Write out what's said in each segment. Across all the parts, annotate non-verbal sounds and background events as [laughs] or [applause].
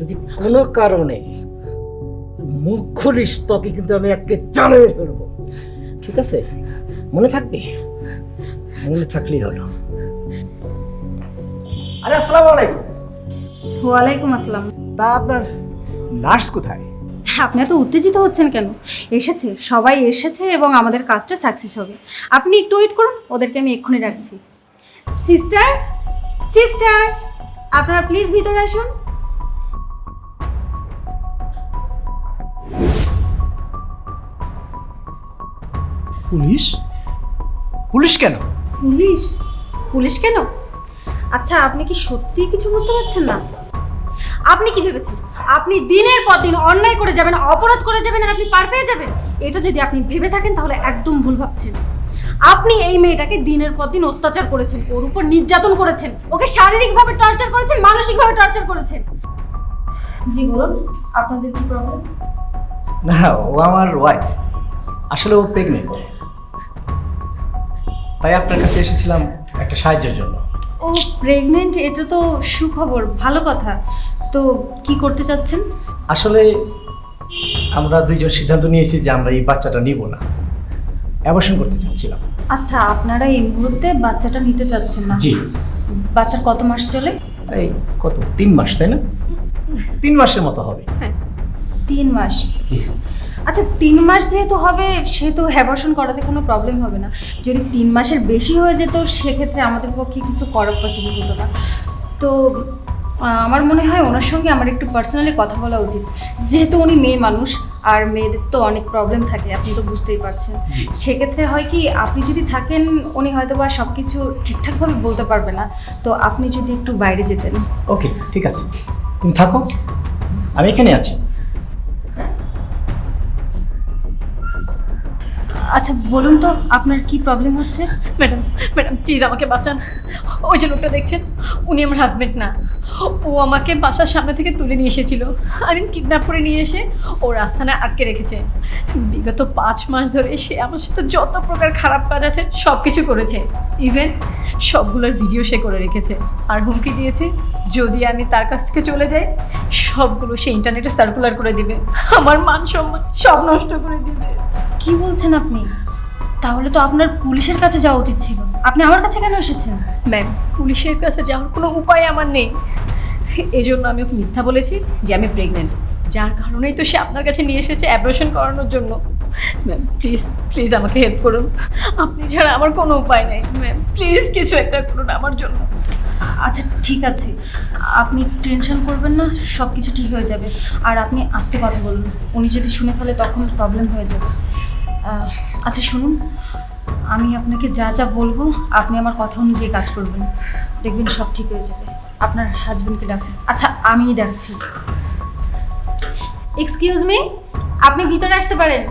যদি কোনো কারণে মুখ খুলিস তোকে কিন্তু আমি আজকে জানে ফেলব। ঠিক আছে? মনে থাকবে? মনে থাকলেই হলো। আরে আসসালামু আলাইকুম। ওয়ালাইকুম আসসালাম। তা আপনার নার্স কোথায়? আপনি এত উত্তেজিত হচ্ছেন কেন? এসেছে সবাই এসেছে এবং আমাদের কাজটা সাকসেস হবে। আপনি একটু ওয়েট করুন ওদেরকে আমি এক্ষুনি রাখছি সিস্টার সিস্টার আপনারা প্লিজ ভিতরে আসুন। পুলিশ? পুলিশ কেন? পুলিশ? পুলিশ কেন? আচ্ছা আপনি কি সত্যি কিছু বুঝতে পারছেন না? আপনি কি ভেবেছেন? আপনি দিনের পর দিন অন্যায় করে যাবেন অপরাধ করে যাবেন আর আপনি পার পেয়ে যাবেন? এটা যদি আপনি ভেবে থাকেন তাহলে একদম ভুল ভাবছেন। আপনি এই মেয়েটাকে দিনের পর দিন অত্যাচার করেছেন ওর উপর নির্যাতন করেছেন ওকে শারীরিকভাবে টর্চার করেছেন মানসিকভাবে টর্চার করেছেন। জি বলুন আপনাদের কি প্রবলেম না ও আমার ওয়াইফ আসলে ও প্রেগনেন্ট তাই আপনার কাছে এসেছিলাম একটা সাহায্যের জন্য। ও প্রেগনেন্ট এটা তো সুখবর ভালো কথা। তো কি করতে চাচ্ছেন? আসলে আমরা দুইজন সিদ্ধান্ত নিয়েছি যে আমরা এই বাচ্চাটা নিব না। অ্যাবর্শন করতে চাচ্ছিলাম। আচ্ছা আপনারা এই মুহূর্তে বাচ্চাটা নিতে চাচ্ছেন না? জি। বাচ্চার কত মাস চলে? এই কত? তিন মাস তাই না? তিন মাসের মতো হবে। হ্যাঁ। তিন মাস। জি। আচ্ছা তিন মাস যেহেতু হবে সেহেতু অ্যাবর্শন করাতে কোনো প্রবলেম হবে না। যদি তিন মাসের বেশি হয়ে যেত সেক্ষেত্রে আমাদের পক্ষে কিছু করার পসিবল হতো না। তো আমার মনে হয় ওনার সঙ্গে আমার একটু পার্সোনালি কথা বলা উচিত। যেহেতু উনি মেয়ে মানুষ আর মেয়েদের তো অনেক প্রবলেম থাকে আপনি তো বুঝতেই পারছেন। সেক্ষেত্রে হয় কি আপনি যদি থাকেন উনি হয়তো বা সব কিছু ঠিকঠাকভাবে বলতে পারবে না। তো আপনি যদি একটু বাইরে যেতেন। ওকে ঠিক আছে। তুমি থাকো। আমি এখানে আছি। আচ্ছা বলুন তো, আপনার কি প্রবলেম হচ্ছে? ম্যাডাম ম্যাডাম প্লিজ আমাকে বাঁচান। ওই যে লোকটা দেখছেন, উনি আমার হাজবেন্ড না। ও আমাকে বাসার সামনে থেকে তুলে নিয়ে এসেছিল। আমি কিডন্যাপ করে নিয়ে এসে ও রাস্তায় আটকে রেখেছে। বিগত পাঁচ মাস ধরে সে আমার সাথে যত প্রকার খারাপ কাজ আছে সব কিছু করেছে। ইভেন সবগুলোর ভিডিও সে করে রেখেছে। আর হুমকি দিয়েছে, যদি আমি তার কাছ থেকে চলে যাই, সবগুলো সে ইন্টারনেটে সার্কুলার করে দিবে। আমার মান সম্মান সব নষ্ট করে দিবে। কি বলছেন আপনি? তাহলে তো আপনার পুলিশের কাছে যাওয়া উচিত ছিল। আপনি আমার কাছে কেন এসেছেন? ম্যাম পুলিশের কাছে যাওয়ার কোনো উপায় আমার নেই। এই জন্য আমি ওকে মিথ্যা বলেছি যে আমি প্রেগনেন্ট যার কারণেই তো সে আপনার কাছে নিয়ে এসেছে অ্যাব্রেশন করানোর জন্য। ম্যাম প্লিজ প্লিজ আমাকে হেল্প করুন। আপনি ছাড়া আমার কোনো উপায় নেই। ম্যাম প্লিজ কিছু একটা করুন আমার জন্য। আচ্ছা ঠিক আছে। আপনি টেনশন করবেন না সব কিছু ঠিক হয়ে যাবে। আর আপনি আসতে কথা বলুন। উনি যদি শুনে ফেলে তখন প্রবলেম হয়ে যাবে। আচ্ছা শুনুন। আমি আপনাকে যা যা বলব, আপনি আমার কথা অনুযায়ী কাজ করবেন। দেখবেন সব ঠিক হয়ে যাবে। আপনার হাজবেন্ডকে ডাকুন আচ্ছা আমিই ডাকছি। এক্সকিউজ মি আপনি ভিতরে আসতে পারেন।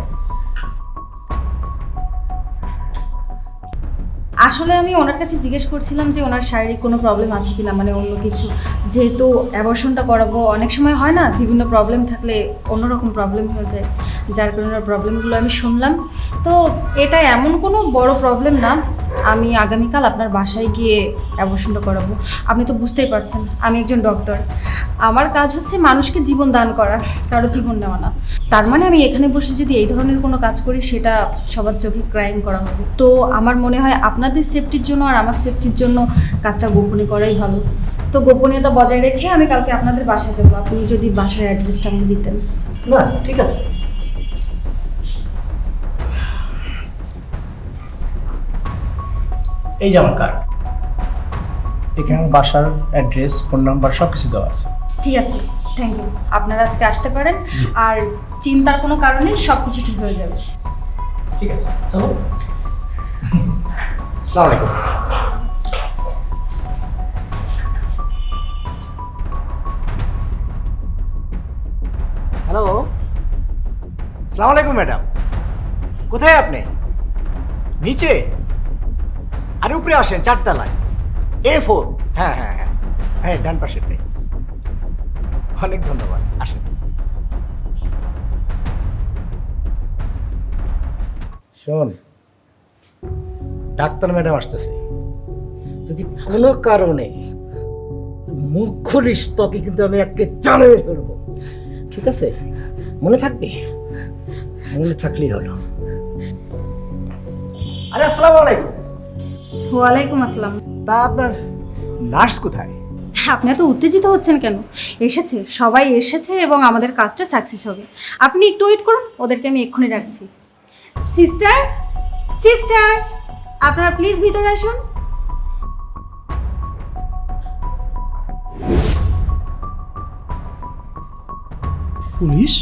আসলে আমি ওনার কাছে জিজ্ঞেস করছিলাম যে ওনার শারীরিক কোনো প্রবলেম আছে কিনা মানে অন্য কিছু। যেহেতু অ্যাবর্শনটা করাবো, অনেক সময় হয় না, বিভিন্ন প্রবলেম থাকলে অন্যরকম প্রবলেম হয়ে যায়। যার কারণে প্রবলেমগুলো আমি শুনলাম। তো এটা এমন কোনো বড় প্রবলেম না, আমি আগামীকাল আপনার বাসায় গিয়ে অ্যাবর্শনটা করাবো। আপনি তো বুঝতেই পারছেন, আমি একজন ডক্টর আমার কাজ হচ্ছে মানুষকে জীবন দান করা, কারও জীবন নেওয়া না। তার মানে আমি এখানে বসে যদি এই ধরনের কোনো কাজ করি, সেটা সবার চোখে ক্রাইম করা হবে। তো আমার মনে হয় আপনাদের সেফটির জন্য আর আমার সেফটির জন্য কাজটা গোপনে করাই ভালো। তো গোপনীয়তা বজায় রেখে আমি কালকে আপনাদের বাসায় যাব। আপনি যদি বাসার অ্যাড্রেসটা আমাকে দিতেন। না, ঠিক আছে। এই যে আমার কার্ড এখানে আমার বাসার অ্যাড্রেস ফোন নাম্বার সব কিছু দেওয়া আছে। ঠিক আছে থ্যাংক ইউ আপনারা আজকে আসতে পারেন। আর চিন্তার কোনো কারণে সব কিছু ঠিক হয়ে যাবে। ঠিক আছে চলো। [laughs] সালাম আলাইকুম। হ্যালো। সালাম আলাইকুম ম্যাডাম। কোথায় আপনি? নিচে? আরে উপরে আসেন, চারতলায়। এ ফোর হ্যাঁ হ্যাঁ হ্যাঁ। হ্যাঁ ডান পাশেরটাই অনেক ধন্যবাদ। আসেন। শোন, ডাক্তার ম্যাডাম আসতেছে। যদি কোনো কারণে মুখ খুলিস তোকে কিন্তু আমি জানে মেরে ফেলব ঠিক আছে? মনে থাকবে? মনে থাকলেই হলো। আরে, আসসালামু আলাইকুম। ওয়ালাইকুম আসসালাম। তা আপনার নার্স কোথায়? আপনি এত উত্তেজিত হচ্ছেন কেন? এসেছে সবাই এসেছে এবং আমাদের কাজটা সাকসেস হবে। আপনি একটু ওয়েট করুন ওদেরকে আমি এক্ষুনি রাখছি সিস্টার সিস্টার আপনারা প্লিজ ভিতরে আসুন। পুলিশ?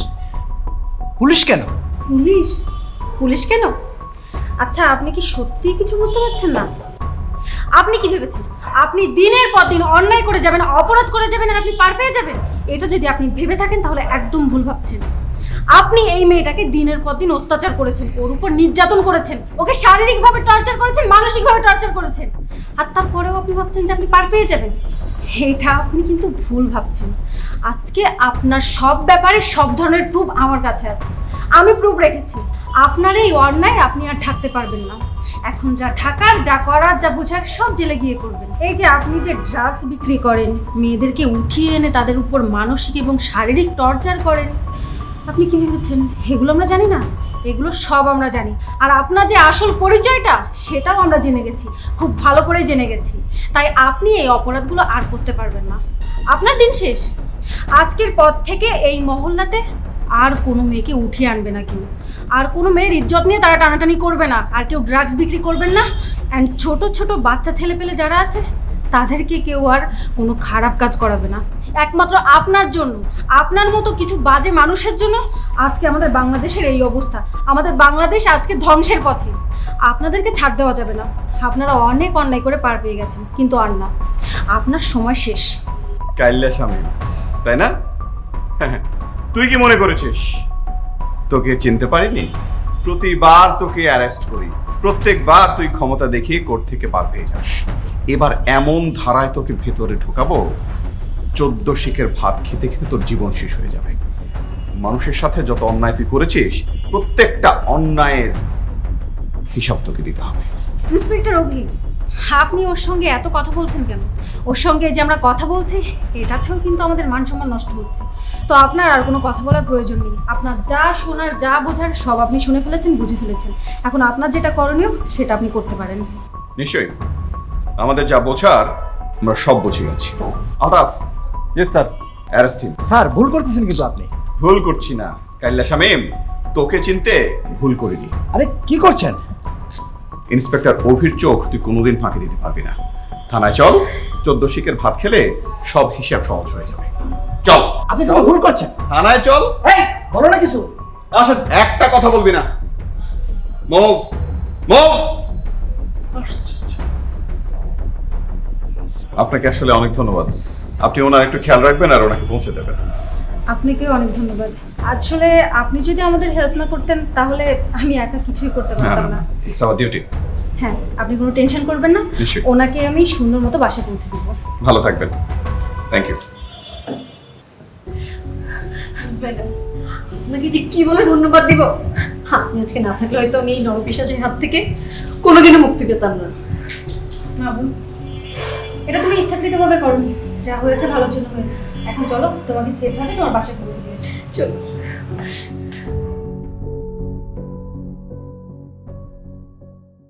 পুলিশ কেন? পুলিশ? পুলিশ কেন? আচ্ছা আপনি কি সত্যি কিছু বুঝতে পারছেন না? আপনি কি ভেবেছেন? আপনি দিনের পর দিন অন্যায় করে যাবেন, অপরাধ করে যাবেন আর আপনি পার পেয়ে যাবেন? এটা যদি আপনি ভেবে থাকেন, তাহলে একদম ভুল ভাবছেন। আপনি এই মেয়েটাকে দিনের পর দিন অত্যাচার করেছেন, ওর উপর নির্যাতন করেছেন, ওকে শারীরিকভাবে টর্চার করেছেন, মানসিকভাবে টর্চার করেছেন। আর তারপরেও আপনি ভাবছেন যে আপনি পার পেয়ে যাবেন। এটা আপনি কিন্তু ভুল ভাবছেন। আজকে আপনার সব ব্যাপারে সব ধরনের প্রুফ আমার কাছে আছে। আমি প্রুফ রেখেছি। আপনার এই অন্যায় আপনি আর ঢাকতে পারবেন না। এখন যা ঢাকার যা করার, যা বোঝার, সব জেলে গিয়ে করবেন। এই যে আপনি যে ড্রাগস বিক্রি করেন, মেয়েদেরকে উঠিয়ে এনে তাদের উপর মানসিক এবং শারীরিক টর্চার করেন, আপনি কি ভেবেছেন? এগুলো আমরা জানি না? এগুলো সব আমরা জানি। আর আপনার যে আসল পরিচয়টা, সেটাও আমরা জেনে গেছি। খুব ভালো করে জেনে গেছি। তাই আপনি এই অপরাধগুলো আর করতে পারবেন না। আপনার দিন শেষ। আজকের পর থেকে এই মহল্লাতে আর কোনো মেয়েকে উঠিয়ে আনবে না কেউ। আর কোনো মেয়ের ইজ্জত নিয়ে তারা টানাটানি করবে না। আর কেউ ড্রাগস বিক্রি করবেন না। অ্যান্ড ছোট ছোট বাচ্চা ছেলে পেলে যারা আছে, তাদেরকে কেউ আর কোনো খারাপ কাজ করাবে না। একমাত্র আপনার জন্য, আপনার মতো কিছু বাজে মানুষের জন্য আজকে আমাদের বাংলাদেশের এই অবস্থা। আমাদের বাংলাদেশ আজকে ধ্বংসের পথে। আপনাদেরকে ছাড় দেওয়া যাবে না। আপনারা অনেক অন্যায় করে পার পেয়ে গেছেন, কিন্তু আর না। আপনার সময় শেষ। কাইল্লা স্বামী, তাই না? [laughs] তুই কি মনে করেছিস? তোকে চিনতে পারিনি? প্রতিবার তোকে অ্যারেস্ট করি। প্রত্যেকবার তুই ক্ষমতা দেখিয়ে কোর্ট থেকে পার পেয়ে যাস। এবার এমন ধারায় তোকে ভেতরে ঢোকাবো, চোদ্দ শিখের ভাত খেতে খেতে তোর জীবন শেষ হয়ে যাবে। মানুষের সাথে যত অন্যায় তুই করেছিস, প্রত্যেকটা অন্যায়ের হিসাব তোকে দিতে হবে। ইন্সপেক্টর অভি আপনি ওর সঙ্গে এত কথা বলছেন কেন? ওর সঙ্গে যে আমরা কথা বলছি এটাতেও কিন্তু আমাদের মান সম্মান নষ্ট হচ্ছে। তো আপনার আর কোনো কথা বলার প্রয়োজন নেই। আপনার যা শোনার যা বোঝার সব আপনি শুনে ফেলেছেন বুঝে ফেলেছেন। এখন আপনার যেটা করণীয় সেটা আপনি করতে পারেন। নিশ্চয়ই। আমাদের যা বোঝার আমরা সব বুঝে গেছি। আদাফ yes sir arrest him sir ভুল করতেছেন কিন্তু আপনি। ভুল করছি না। কাইল্লা শামীম তোকে চিনতে ভুল করিনি। আরে কি করছেন? ইন্সপেক্টর অভির চোখ তুই কোনোদিন ফাঁকি দিতে পারবি না। থানায় চল চোদ্দ শিকের ভাত খেলে সব হিসাব সহজ হয়ে যাবে। চল। আপনি কিন্তু ভুল করছেন? থানায় চল। এই বলো না কিছু। আসেন। একটা কথা বলবি না। মুভ মুভ আপনাকে আসলে অনেক ধন্যবাদ। আপনি ওনার একটু খেয়াল রাখবেন আর ওনাকে পৌঁছে দেবেন। আপনাকেও অনেক ধন্যবাদ। আসলে আপনি যদি আমাদের হেল্প না করতেন তাহলে আমি একা কিছুই করতে পারতাম না। ইটস আওয়ার ডিউটি হ্যাঁ আপনি কোনো টেনশন করবেন না। নিশ্চয়ই। ওনাকে আমি সুন্দর মতো বাসায় পৌঁছে দেবো। ভালো থাকবেন। থ্যাংক ইউ আপনাকে যে কি বলে ধন্যবাদ দিব? আপনি আজকে না থাকলে হয়তো আমি এই নরপিসাচের হাত থেকে কোনোদিনও মুক্তি পেতাম না। না বোন এটা তুমি ইচ্ছাকৃতভাবে করনি। যা হয়েছে ভালোর জন্য হয়েছে। এখন চলো তোমাকে সেফভাবে তোমার বাসায় পৌঁছে দিয়েছি চলো।